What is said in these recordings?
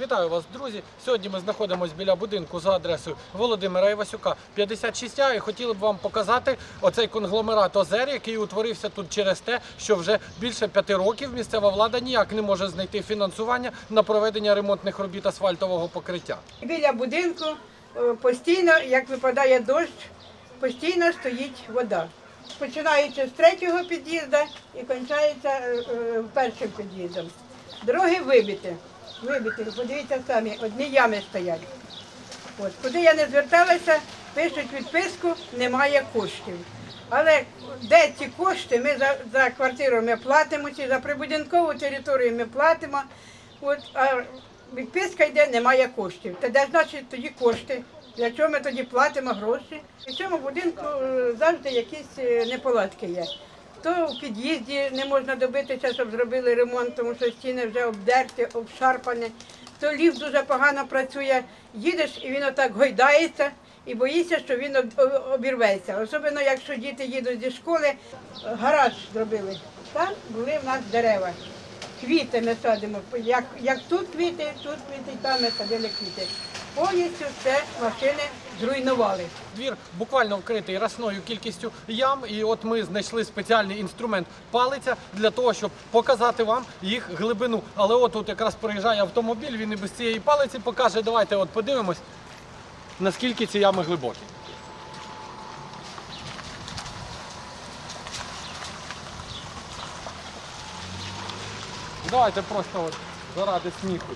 Вітаю вас, друзі. Сьогодні ми знаходимося біля будинку за адресою Володимира Івасюка 56А і хотіли б вам показати оцей конгломерат озер, який утворився тут через те, що вже більше п'яти років місцева влада ніяк не може знайти фінансування на проведення ремонтних робіт асфальтового покриття. Біля будинку е, постійно, як випадає дощ, постійно стоїть вода. Починаючи з третього під'їзду і кончається е, е, першим під'їздом. Дороги вибиті. Вибиті. Подивіться самі, одні ями стоять. От. Куди я не зверталася, пишуть відписку, немає коштів. Але де ці кошти, ми за, за квартиру ми платимо, чи за прибудинкову територію ми платимо. От, а відписка йде, немає коштів. Та де значить тоді кошти? Для чого ми тоді платимо гроші? І в цьому будинку е, завжди якісь е, неполадки є. То в під'їзді не можна добитися, щоб зробили ремонт, тому що стіни вже обдерті, обшарпані. То ліфт дуже погано працює. Їдеш і він отак гойдається і боїшся, що він об- об- обірветься. Особливо, якщо діти їдуть зі школи, гараж зробили. Там були в нас дерева. Квіти ми садимо. Як, як тут квіти, тут квіти, там ми садили квіти. Повністю все машини зруйнували. Двір буквально вкритий расною кількістю ям, і от ми знайшли спеціальний інструмент палиця для того, щоб показати вам їх глибину. Але от тут якраз проїжджає автомобіль, він і без цієї палиці покаже. Давайте от подивимось, наскільки ці ями глибокі. Давайте просто от заради сміху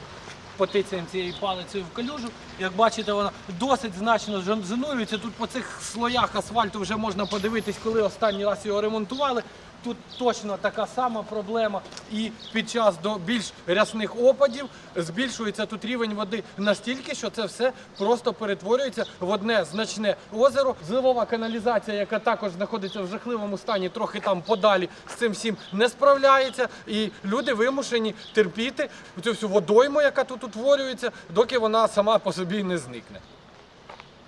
потицяємо цією палицею в калюжу. Як бачите, вона досить значно зонується. Тут по цих слоях асфальту вже можна подивитись, коли останній раз його ремонтували. Тут точно така сама проблема. І під час до більш рясних опадів збільшується тут рівень води настільки, що це все просто перетворюється в одне значне озеро. Зливова каналізація, яка також знаходиться в жахливому стані, трохи там подалі з цим всім не справляється. І люди вимушені терпіти цю всю водойму, яка тут утворюється, доки вона сама по собі не зникне.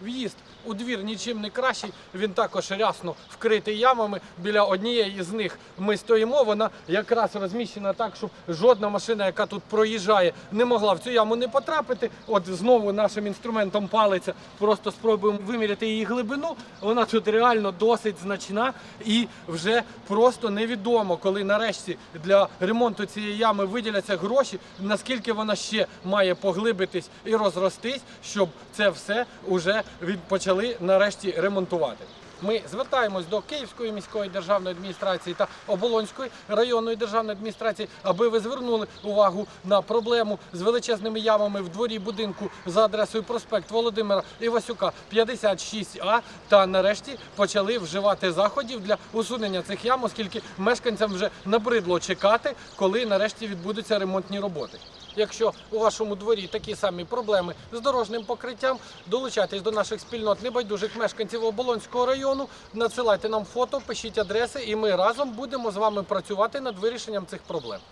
В'їзд у двір нічим не кращий. Він також рясно вкритий ямами. Біля однієї з них ми стоїмо. Вона якраз розміщена так, щоб жодна машина, яка тут проїжджає, не могла в цю яму не потрапити. От знову нашим інструментом палиця. Просто спробуємо виміряти її глибину. Вона тут реально досить значна і вже просто невідомо, коли нарешті для ремонту цієї ями виділяться гроші, наскільки вона ще має поглибитись і розростись, щоб це все уже від- почали нарешті ремонтувати. Ми звертаємось до Київської міської державної адміністрації та Оболонської районної державної адміністрації, аби ви звернули увагу на проблему з величезними ямами в дворі будинку за адресою проспект Володимира Івасюка 56А та нарешті почали вживати заходів для усунення цих ям, оскільки мешканцям вже набридло чекати, коли нарешті відбудуться ремонтні роботи. Якщо у вашому дворі такі самі проблеми з дорожнім покриттям, долучайтесь до наших спільнот небайдужих мешканців Оболонського району, надсилайте нам фото, пишіть адреси, і ми разом будемо з вами працювати над вирішенням цих проблем.